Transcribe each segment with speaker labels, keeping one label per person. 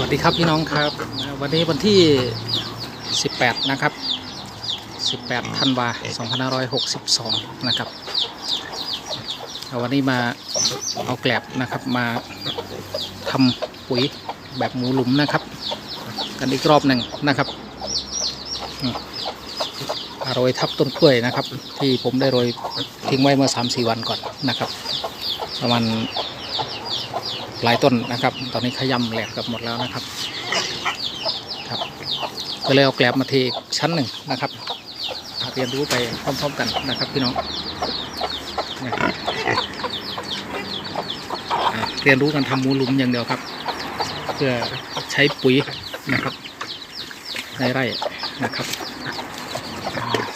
Speaker 1: วัสดีครับพี่น้องครับอ่าวันนี้วันที่ 18 นะครับ 18ธันวา2562 นะครับอ่าวันนี้มาเอาแกลบนะครับมาทำปุ๋ยแบบหมูหลุมนะครับ กันอีกรอบหนึ่งนะครับอืมอ่าโรยทับต้นกล้วยนะครับ ที่ผมได้โรยทิ้งไว้เมื่อ 3-4 วันก่อนนะครับ ประมาณ หลายต้นนะครับ ตอนนี้ขยำแหลกกับหมดแล้วนะครับครับก็เลยเอาแกลบมาเทอีกชั้นหนึ่งนะครับเรียนรู้ไปพร้อม ๆ กันนะครับพี่น้องเรียนรู้กันทำมูหลุมอย่างเดียวครับ เพื่อใช้ปุ๋ยนะครับ ในไร่นะครับ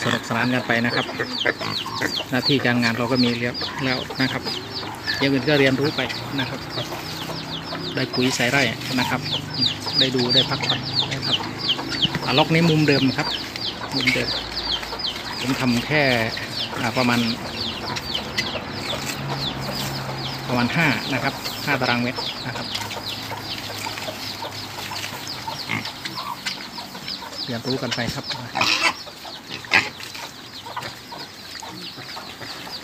Speaker 1: สนุกสนานกันไปนะครับ หน้าที่การงานเราก็มีเรียบแล้วนะครับ อย่างอื่นก็เรียนรู้ไปนะครับ ได้ปุ๋ยใส่ไร่นะครับ ได้ดูได้พักผ่อนนะครับอล็อกนี้มุมเดิมครับ มุมเดิม ผมทำแค่ประมาณ ประมาณห้านะครับห้าตารางเมตรนะครับเรียนรู้กันไปครับ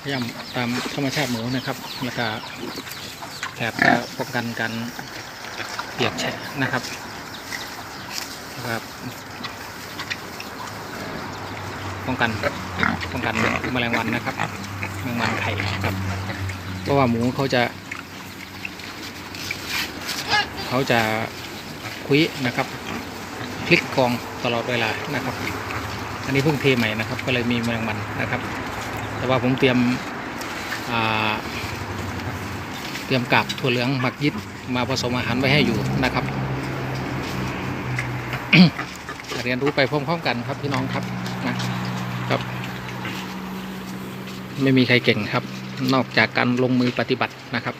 Speaker 1: พยายามตามธรรมชาติหมูนะครับ แล้วก็แถบก็ป้องกันการเปียกแฉะนะครับนะครับป้องกันป้องกันแมลงวันนะครับแมลงวันไข่ครับ เพราะว่าหมูเขาจะ เขาจะคุยนะครับพลิกกองตลอดเวลานะครับ อันนี้เพิ่งเทใหม่นะครับ ก็เลยมีแมลงวันนะครับ แต่ว่าผมเตรียมเตรียมกากถั่วเหลืองหมักยิดมาผสมอาหารไว้ให้อยู่นะครับ เรียนรู้ไปพร้อมๆกันครับพี่น้องครับนะครับ ไม่มีใครเก่งครับ นอกจากการลงมือปฏิบัตินะครับ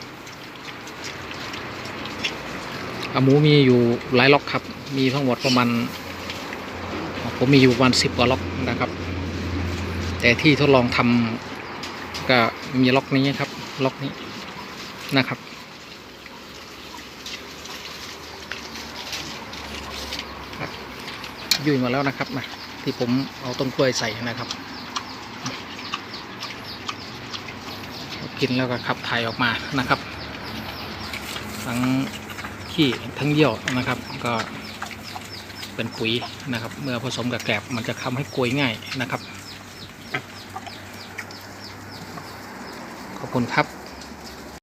Speaker 1: อะหมูมีอยู่หลายล็อกครับ มีทั้งหมดประมาณผมมีอยู่ประมาณสิบกว่าล็อกนะครับ แต่ที่ทดลองทำก็มีล็อกนี้ครับ ล็อกนี้นะครับครับ ยุ่ยมาแล้วนะครับนะที่ผมเอาต้นกล้วยใส่นะครับ กินแล้วก็ขับถ่ายออกมานะครับ ทั้งขี้ทั้งเยี่ยวนะครับ ก็เป็นปุ๋ยนะครับ เมื่อผสมกับแกลบมันจะทำให้กลวยง่ายนะครับ ขอบคุณครับ